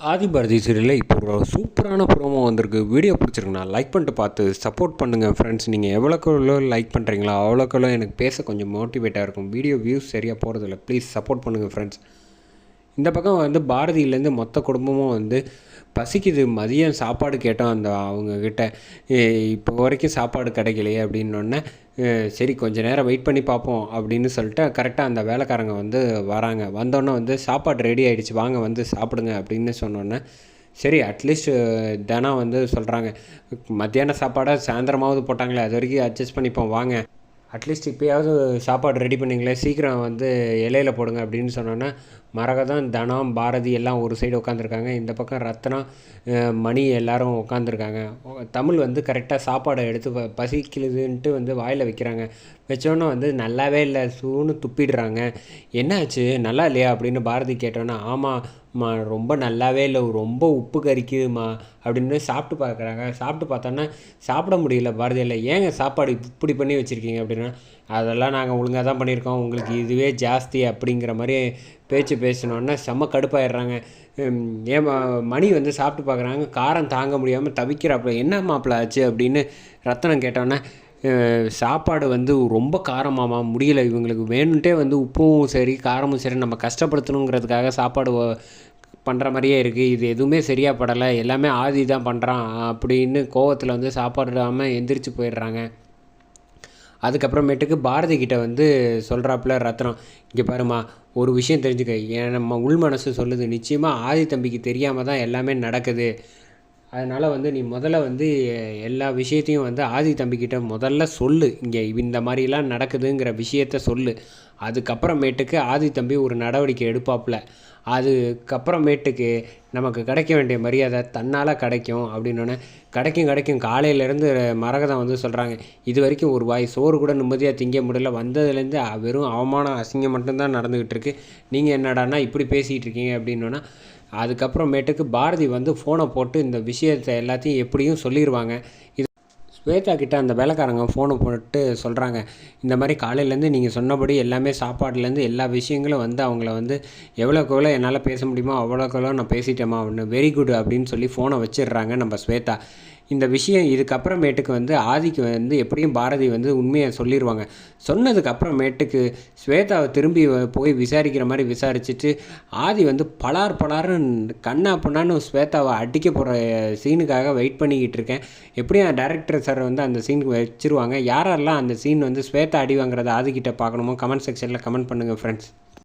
ஆதிபாரதி சீரியலில் இப்போ ஒரு சூப்பரான ப்ரோமோ வந்திருக்கு. வீடியோ பிடிச்சிருக்குண்ணா லைக் பண்ணிட்டு பார்த்து சப்போர்ட் பண்ணுங்கள் ஃப்ரெண்ட்ஸ் நீங்கள் எவ்வளோக்கு எவ்வளோ லைக் பண்ணுறீங்களோ அவ்வளோக்கெவ்வளோ எனக்கு பேச கொஞ்சம் மோட்டிவேட்டாக இருக்கும். வீடியோ வியூஸ் சரியாக போகிறதில்ல ப்ளீஸ் சப்போர்ட் பண்ணுங்கள் ஃப்ரெண்ட்ஸ் இந்த பக்கம் வந்து பாரதியிலேருந்து மொத்த குடும்பமும் வந்து பசிக்குது மதியம் சாப்பாடு கேட்டோம் அந்த அவங்கக்கிட்ட இப்போ வரைக்கும் சாப்பாடு கிடைக்கலையே அப்படின்னோடனே சரி கொஞ்ச நேரம் வெயிட் பண்ணி பார்ப்போம் அப்படின்னு சொல்லிட்டு கரெக்டாக அந்த வேலைக்காரங்க வந்து வராங்க. வந்தோடனே வந்து சாப்பாடு ரெடி ஆகிடுச்சு வாங்க வந்து சாப்பிடுங்க அப்படின்னு சொன்னோன்னே சரி அட்லீஸ்ட் தினம் வந்து சொல்கிறாங்க மத்தியான சாப்பாடை சாயந்தரமாவது போட்டாங்களே அது வரைக்கும் அட்ஜஸ்ட் பண்ணிப்போம் வாங்க. அட்லீஸ்ட் இப்போயாவது சாப்பாடு ரெடி பண்ணிங்களேன் சீக்கிரம் வந்து இலையில போடுங்க அப்படின்னு சொன்னோன்னே மரகதம் தனம் பாரதி எல்லாம் ஒரு சைடு உட்காந்துருக்காங்க இந்த பக்கம் ரத்னம் மணி எல்லாரும் உட்காந்துருக்காங்க தமிழ் வந்து கரெக்டாக சாப்பாடை எடுத்து ப- பசிக்கிதுன்ட்டு வந்து வாயில் வைக்கிறாங்க. வச்சோன்னே வந்து நல்லாவே இல்லை சூன்னு துப்பிடுறாங்க. என்னாச்சு? நல்லா இல்லையா? அப்படின்னு பாரதி கேட்டோன்னா ஆமாம்மா ரொம்ப நல்லாவே இல்லை ரொம்ப உப்பு கறிக்குதுமா அப்படின்னு சாப்பிட்டு பார்க்குறாங்க சாப்பிட்டு பார்த்தோன்னா சாப்பிட முடியல பாரதியில் ஏங்க சாப்பாடு இப்படி பண்ணி வச்சுருக்கீங்க அப்படின்னா அதெல்லாம் நாங்கள் ஒழுங்காக தான் பண்ணியிருக்கோம். உங்களுக்கு இதுவே ஜாஸ்தி அப்படிங்கிற மாதிரி பேச்சு பேசினோன்னே செம்ம கடுப்பாயிடுறாங்க. ஏன் மணி வந்து சாப்பிட்டு பார்க்குறாங்க. காரம் தாங்க முடியாமல் தவிக்கிறாப்புல. என்ன மாப்பிள்ள ஆச்சு? அப்படின்னு ரத்தனம் கேட்டோன்னே சாப்பாடு வந்து ரொம்ப காரமாமா முடியல. இவங்களுக்கு வேணுன்ட்டே வந்து உப்பும் சரி காரமும் சரி நம்ம கஷ்டப்படுத்தணுங்கிறதுக்காக சாப்பாடு பண்ணுற மாதிரியே இருக்குது இது எதுவுமே சரியாக படலை. எல்லாமே ஆதி தான் பண்ணுறான் அப்படின்னு கோவத்தில் வந்து சாப்பாடு இல்லாமல் எந்திரிச்சு போயிடுறாங்க. அதுக்கப்புறமேட்டுக்கு பாரதி கிட்ட வந்து சொல்கிறாப்புல ரத்னம் இங்கே பாருமா ஒரு விஷயம் தெரிஞ்சுக்க. ஏன் நம்ம உள் மனசு சொல்லுது. நிச்சயமாக ஆதி தம்பிக்கு தெரியாமல் தான் எல்லாமே நடக்குது. அதனால் வந்து நீ முதல்ல வந்து எல்லா விஷயத்தையும் வந்து ஆதி தம்பிக்கிட்ட முதல்ல சொல்லு. இங்கே இந்த மாதிரிலாம் நடக்குதுங்கிற விஷயத்த சொல்லு. அதுக்கப்புறமேட்டுக்கு ஆதி தம்பி ஒரு நடவடிக்கை எடுப்பாப்புல. அதுக்கப்புறமேட்டுக்கு நமக்கு கிடைக்க வேண்டிய மரியாதை தன்னால் கிடைக்கும் அப்படின்னோடனே கிடைக்கும் கிடைக்கும். காலையிலேருந்து மரகதம் வந்து சொல்கிறாங்க இது வரைக்கும் ஒரு வாய் சோறு கூட நிம்மதியாக திங்க முடியல. வந்ததுலேருந்து வெறும் அவமானம் அசிங்கம் மட்டும்தான் நடந்துக்கிட்டு இருக்கு. நீங்கள் என்னடான்னா இப்படி பேசிகிட்டு இருக்கீங்க அப்படின்னோன்னா அதுக்கப்புறமேட்டுக்கு பாரதி வந்து ஃபோனை போட்டு இந்த விஷயத்தை எல்லாத்தையும் எப்படியும் சொல்லிடுவாங்க இது ஸ்வேதா கிட்ட அந்த வேலைக்காரங்க ஃபோனை போட்டு சொல்கிறாங்க இந்த மாதிரி காலையிலேருந்து நீங்கள் சொன்னபடி எல்லாமே சாப்பாடுலேருந்து எல்லா விஷயங்களும் வந்து அவங்கள வந்து எவ்வளோக்கு எவ்வளோ என்னால் பேச முடியுமோ அவ்வளோக்கு எவ்வளோ நான் பேசிட்டேமா அப்படின்னு வெரி குட் அப்படின்னு சொல்லி ஃபோனை வச்சிடுறாங்க நம்ம ஸ்வேதா இந்த விஷயம் இதுக்கப்புறமேட்டுக்கு வந்து ஆதிக்கு வந்து எப்படியும் பாரதி வந்து உண்மையை சொல்லிடுவாங்க சொன்னதுக்கப்புறமேட்டுக்கு ஸ்வேதாவை திரும்பி போய் விசாரிக்கிற மாதிரி விசாரிச்சுட்டு ஆதி வந்து பலார் பலார்னு கண்ணா பண்ணான்னு ஸ்வேதாவை அடிக்க போகிற சீனுக்காக வெயிட் பண்ணிக்கிட்டு இருக்கேன். எப்படியும் டேரக்டர் சார் வந்து அந்த சீனுக்கு வச்சிருவாங்க. யாரெல்லாம் அந்த சீன் வந்து ஸ்வேதா அடி வாங்குறத ஆதிக்கிட்ட பார்க்கணுமோ கமெண்ட் செக்ஷனில் கமெண்ட் பண்ணுங்கள் ஃப்ரெண்ட்ஸ்